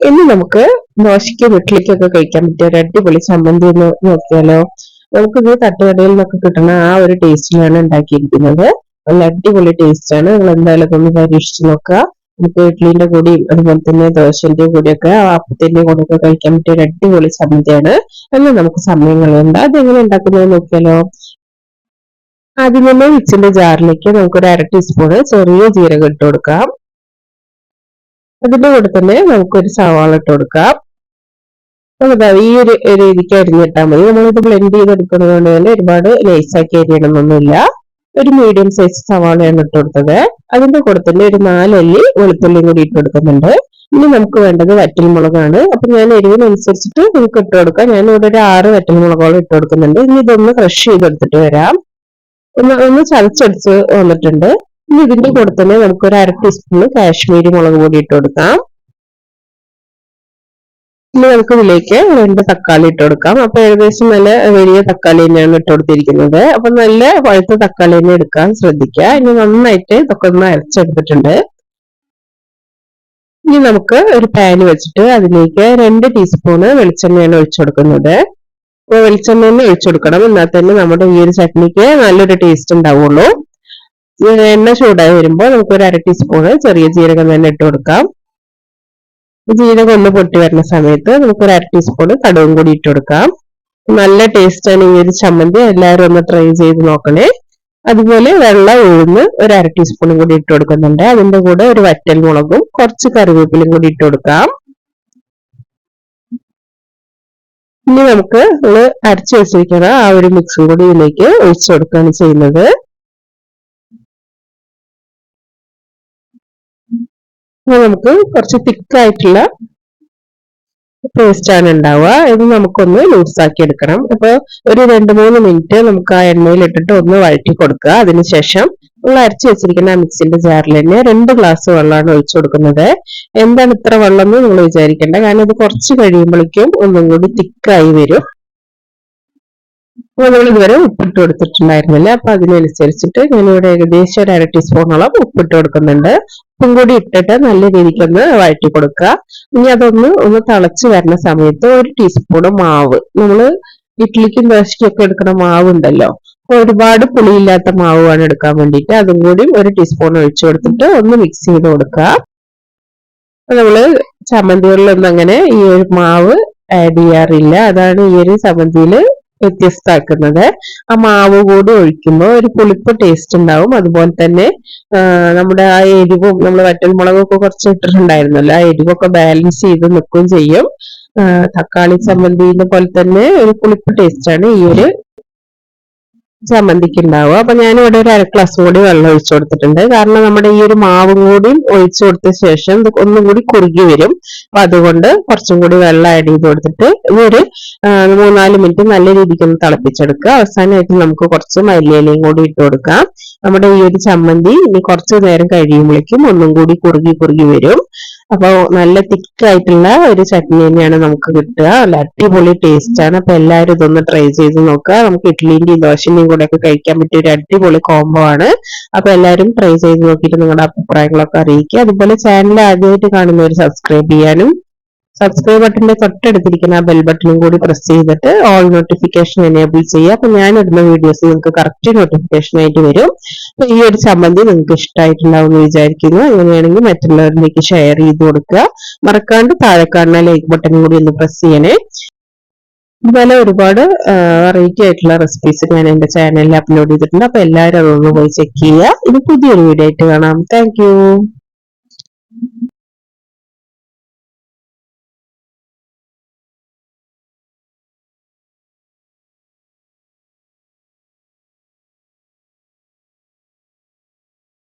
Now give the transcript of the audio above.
ഇനി നമുക്ക് ദോശയ്ക്ക് വീട്ടിലേക്കൊക്കെ കഴിക്കാൻ പറ്റിയ ഒരു അടിപൊളി ചമ്മന്തി എന്ന് നോക്കിയാലോ. നമുക്കിത് തട്ടുകടയിൽ നിന്നൊക്കെ കിട്ടുന്ന ആ ഒരു ടേസ്റ്റിലാണ് ഉണ്ടാക്കിയിരിക്കുന്നത്. നല്ല അടിപൊളി ടേസ്റ്റ് ആണ്. നിങ്ങൾ എന്തായാലും ഒന്ന് പരീക്ഷിച്ച് നോക്കുക. നമുക്ക് ഇഡ്ലിന്റെ കൂടിയും അതുപോലെ തന്നെ ദോശന്റെ കൂടിയൊക്കെ അപ്പത്തിന്റെ കൂടെയൊക്കെ കഴിക്കാൻ പറ്റിയ ഒരു അടിപൊളി ചമ്മന്തിയാണ്. എന്നാൽ നമുക്ക് സമയങ്ങളുണ്ട് അതെങ്ങനെ ഉണ്ടാക്കുന്നത് നോക്കിയാലോ. ആദ്യം തന്നെ മിക്സിന്റെ ജാറിലേക്ക് നമുക്കൊരു അര ടീസ്പൂണ് ചെറിയ ജീരകം ഇട്ട് കൊടുക്കാം. അതിന്റെ കൂടെ തന്നെ നമുക്കൊരു സവാള ഇട്ട് കൊടുക്കാം. അതാ ഈ ഒരു രീതിക്ക് അരിഞ്ഞിട്ടാൽ മതി. നമ്മളിത് ബ്ലെൻഡ് ചെയ്തെടുക്കുന്നത് കൊണ്ട് തന്നെ ഒരുപാട് ലേസാക്കി അരിയണമെന്നൊന്നുമില്ല ഒരു മീഡിയം സൈസ് സവാളയാണ് ഇട്ട് കൊടുത്തത്. അതിന്റെ കൂടെ തന്നെ ഒരു നാലല്ലി വെളുത്തുള്ളി കൂടി ഇട്ട് കൊടുക്കുന്നുണ്ട്. ഇനി നമുക്ക് വേണ്ടത് വറ്റൽമുളകാണ്. അപ്പൊ ഞാൻ എരിവിനനുസരിച്ചിട്ട് നമുക്ക് ഇട്ട് കൊടുക്കാം. ഞാൻ ഇവിടെ ഒരു ആറ് വറ്റൽമുളകോളം ഇട്ട് കൊടുക്കുന്നുണ്ട്. ഇനി ഇതൊന്ന് ക്രഷ് ചെയ്തെടുത്തിട്ട് വരാം. ഒന്ന് ഒന്ന് ചതച്ചടിച്ച് വന്നിട്ടുണ്ട്. ഇനി ഇതിന്റെ കൂടെ തന്നെ നമുക്ക് ഒരു അര ടീസ്പൂൺ കാശ്മീരി മുളക് പൊടി ഇട്ട് കൊടുക്കാം. ഇനി നമുക്ക് ഇതിലേക്ക് രണ്ട് തക്കാളി ഇട്ട് കൊടുക്കാം. അപ്പൊ ഏകദേശം നല്ല വലിയ തക്കാളി തന്നെയാണ് ഇട്ട് കൊടുത്തിരിക്കുന്നത്. അപ്പൊ നല്ല പഴുത്ത തക്കാളി തന്നെ എടുക്കാൻ ശ്രദ്ധിക്കുക. ഇനി നന്നായിട്ട് ഇതൊക്കെ ഒന്ന് അരച്ചെടുത്തിട്ടുണ്ട്. ഇനി നമുക്ക് ഒരു പാൻ വെച്ചിട്ട് അതിലേക്ക് രണ്ട് ടീസ്പൂണ് വെളിച്ചെണ്ണയാണ് ഒഴിച്ചു കൊടുക്കുന്നത്. അപ്പൊ വെളിച്ചെണ്ണ തന്നെ ഒഴിച്ചു കൊടുക്കണം. എന്നാൽ തന്നെ നമ്മുടെ ഈ ഒരു ചട്നിക്ക് നല്ലൊരു ടേസ്റ്റ് ഉണ്ടാവുള്ളൂ. എണ്ണ ചൂടായി വരുമ്പോൾ നമുക്ക് ഒരു അര ടീസ്പൂണ് ചെറിയ ജീരകം തന്നെ ഇട്ട് കൊടുക്കാം. ജീരകം ഒന്ന് പൊട്ടി വരുന്ന സമയത്ത് നമുക്ക് ഒരു അര ടീസ്പൂൺ കടുകും കൂടി ഇട്ട് കൊടുക്കാം. നല്ല ടേസ്റ്റ് ആണ് ഈ ഒരു ചമ്മന്തി. എല്ലാവരും ഒന്ന് ട്രൈ ചെയ്ത് നോക്കണേ. അതുപോലെ വെള്ളം ഉഴുന്ന് ഒരു അര ടീസ്പൂണും കൂടി ഇട്ട് കൊടുക്കുന്നുണ്ട്. അതിന്റെ കൂടെ ഒരു വറ്റൽ മുളകും കുറച്ച് കറിവേപ്പിലും കൂടി ഇട്ട് കൊടുക്കാം. ഇനി നമുക്ക് നമ്മൾ അരച്ചു വെച്ചിരിക്കുന്ന ആ ഒരു മിക്സും കൂടി ഇതിലേക്ക് ഒഴിച്ചു കൊടുക്കുകയാണ് ചെയ്യുന്നത്. നമുക്ക് കുറച്ച് തിക്കായിട്ടുള്ള പേസ്റ്റ് ആണ് ഉണ്ടാവുക. ഇത് നമുക്കൊന്ന് ലൂസാക്കി എടുക്കണം. അപ്പൊ ഒരു രണ്ട് മൂന്ന് മിനിറ്റ് നമുക്ക് ആ എണ്ണയിൽ ഇട്ടിട്ട് ഒന്ന് വഴറ്റി കൊടുക്കുക. അതിനുശേഷം നമ്മൾ അരച്ചു വെച്ചിരിക്കുന്ന ആ മിക്സിന്റെ ജാറിൽ തന്നെ രണ്ട് ഗ്ലാസ് വെള്ളമാണ് ഒഴിച്ചു കൊടുക്കുന്നത്. എന്താണ് ഇത്ര വെള്ളം എന്ന് നിങ്ങൾ വിചാരിക്കേണ്ട. കാരണം ഇത് കുറച്ച് കഴിയുമ്പോഴേക്കും ഒന്നും കൂടി തിക്കായി വരും. നമ്മൾ ഇതുവരെ ഉപ്പിട്ട് കൊടുത്തിട്ടുണ്ടായിരുന്നില്ല. അപ്പൊ അതിനനുസരിച്ചിട്ട് ഞാനിവിടെ ഏകദേശം ഒരു അര ടീസ്പൂണോളം ഉപ്പിട്ട് കൊടുക്കുന്നുണ്ട്. ഉപ്പും കൂടി ഇട്ടിട്ട് നല്ല രീതിക്ക് ഒന്ന് വഴറ്റി കൊടുക്കുക. ഇനി അതൊന്ന് ഒന്ന് തിളച്ച് വരുന്ന സമയത്ത് ഒരു ടീസ്പൂൺ മാവ്. നമ്മൾ ഇഡ്ലിക്കും ദോശയ്ക്കും ഒക്കെ എടുക്കുന്ന മാവ് ഉണ്ടല്ലോ. ഒരുപാട് പുളിയില്ലാത്ത മാവ് വേണം എടുക്കാൻ വേണ്ടിയിട്ട് അതും കൂടി ഒരു ടീസ്പൂൺ ഒഴിച്ചു കൊടുത്തിട്ട് ഒന്ന് മിക്സ് ചെയ്ത് കൊടുക്കുക. നമ്മൾ ചമ്മന്തികളിലൊന്നും അങ്ങനെ ഈ ഒരു മാവ് ആഡ് ചെയ്യാറില്ല. അതാണ് ഈ ഒരു ചമ്മന്തിയിൽ വ്യത്യസ്തമാക്കുന്നത് ആ മാവ് കൂടി ഒഴിക്കുമ്പോൾ ഒരു പുളിപ്പ് ടേസ്റ്റ് ഉണ്ടാവും. അതുപോലെ തന്നെ നമ്മുടെ ആ എരിവും നമ്മൾ വറ്റൽമുളകൊക്കെ കുറച്ച് ഇട്ടിട്ടുണ്ടായിരുന്നല്ലോ ആ എരിവൊക്കെ ബാലൻസ് ചെയ്ത് നിൽക്കുകയും ചെയ്യും. തക്കാളി ചമ്മന്തിനെ പോലെ തന്നെ ഒരു പുളിപ്പ് ടേസ്റ്റ് ആണ് ഈ ഒരു ചമ്മന്തിക്ക് ഉണ്ടാവുക അപ്പൊ ഞാൻ ഇവിടെ ഒരു അര ഗ്ലാസ് കൂടി വെള്ളം ഒഴിച്ചു കൊടുത്തിട്ടുണ്ട്. കാരണം നമ്മുടെ ഈ ഒരു മാവും കൂടി ഒഴിച്ചു കൊടുത്ത ശേഷം ഒന്നും കൂടി കുറുകി വരും. അപ്പൊ അതുകൊണ്ട് കുറച്ചും കൂടി വെള്ളം ആഡ് ചെയ്ത് കൊടുത്തിട്ട് ഇതൊരു മൂന്നാൽ മിനിറ്റ് നല്ല രീതിക്ക് ഒന്ന് തിളപ്പിച്ചെടുക്കുക. അവസാനമായിട്ട് നമുക്ക് കുറച്ച് മല്ലിയിലയും കൂടി ഇട്ട് കൊടുക്കാം. നമ്മുടെ ഈ ഒരു ചമ്മന്തി ഇനി കുറച്ചു നേരം കഴിയുമ്പോഴേക്കും ഒന്നും കൂടി കുറുകി കുറുകി വരും. അപ്പോൾ നല്ല തിക്കായിട്ടുള്ള ഒരു ചട്നി തന്നെയാണ് നമുക്ക് കിട്ടുക. നല്ല അടിപൊളി ടേസ്റ്റ് ആണ്. അപ്പൊ എല്ലാവരും ഇതൊന്ന് ട്രൈ ചെയ്ത് നോക്കുക. നമുക്ക് ഇഡ്ലിന്റെയും ദോശന്റെയും കൂടെ ഒക്കെ കഴിക്കാൻ പറ്റിയ ഒരു അടിപൊളി കോംബോ ആണ്. അപ്പൊ എല്ലാവരും ട്രൈ ചെയ്ത് നോക്കിയിട്ട് നിങ്ങളുടെ അഭിപ്രായങ്ങളൊക്കെ അറിയിക്കുക. അതുപോലെ ചാനൽ ആദ്യമായിട്ട് കാണുന്നവർ സബ്സ്ക്രൈബ് ചെയ്യാനും സബ്സ്ക്രൈബ് ബട്ടന്റെ തൊട്ടടുത്തിരിക്കുന്ന ആ ബെൽ ബട്ടണും കൂടി പ്രസ് ചെയ്തിട്ട് ഓൾ നോട്ടിഫിക്കേഷൻ എനേബിൾ ചെയ്യുക. അപ്പൊ ഞാൻ ഇടുന്ന വീഡിയോസ് നിങ്ങൾക്ക് കറക്റ്റ് നോട്ടിഫിക്കേഷൻ ആയിട്ട് വരും. അപ്പൊ ഈ ഒരു സംബന്ധി നിങ്ങൾക്ക് ഇഷ്ടമായിട്ടുണ്ടാവും എന്ന് വിചാരിക്കുന്നു. അങ്ങനെയാണെങ്കിൽ മറ്റുള്ളവരിലേക്ക് ഷെയർ ചെയ്ത് കൊടുക്കുക. മറക്കാണ്ട് താഴെ കാണുന്ന ലൈക്ക് ബട്ടൺ കൂടി ഒന്ന് പ്രസ് ചെയ്യണേ. ഇതുപോലെ ഒരുപാട് വെറൈറ്റി ആയിട്ടുള്ള റെസിപ്പീസ് ഞാൻ എന്റെ ചാനലിൽ അപ്ലോഡ് ചെയ്തിട്ടുണ്ട്. അപ്പൊ എല്ലാവരും അതൊന്ന് പോയി ചെക്ക് ചെയ്യുക. ഇത് പുതിയൊരു വീഡിയോ ആയിട്ട് കാണാം. താങ്ക്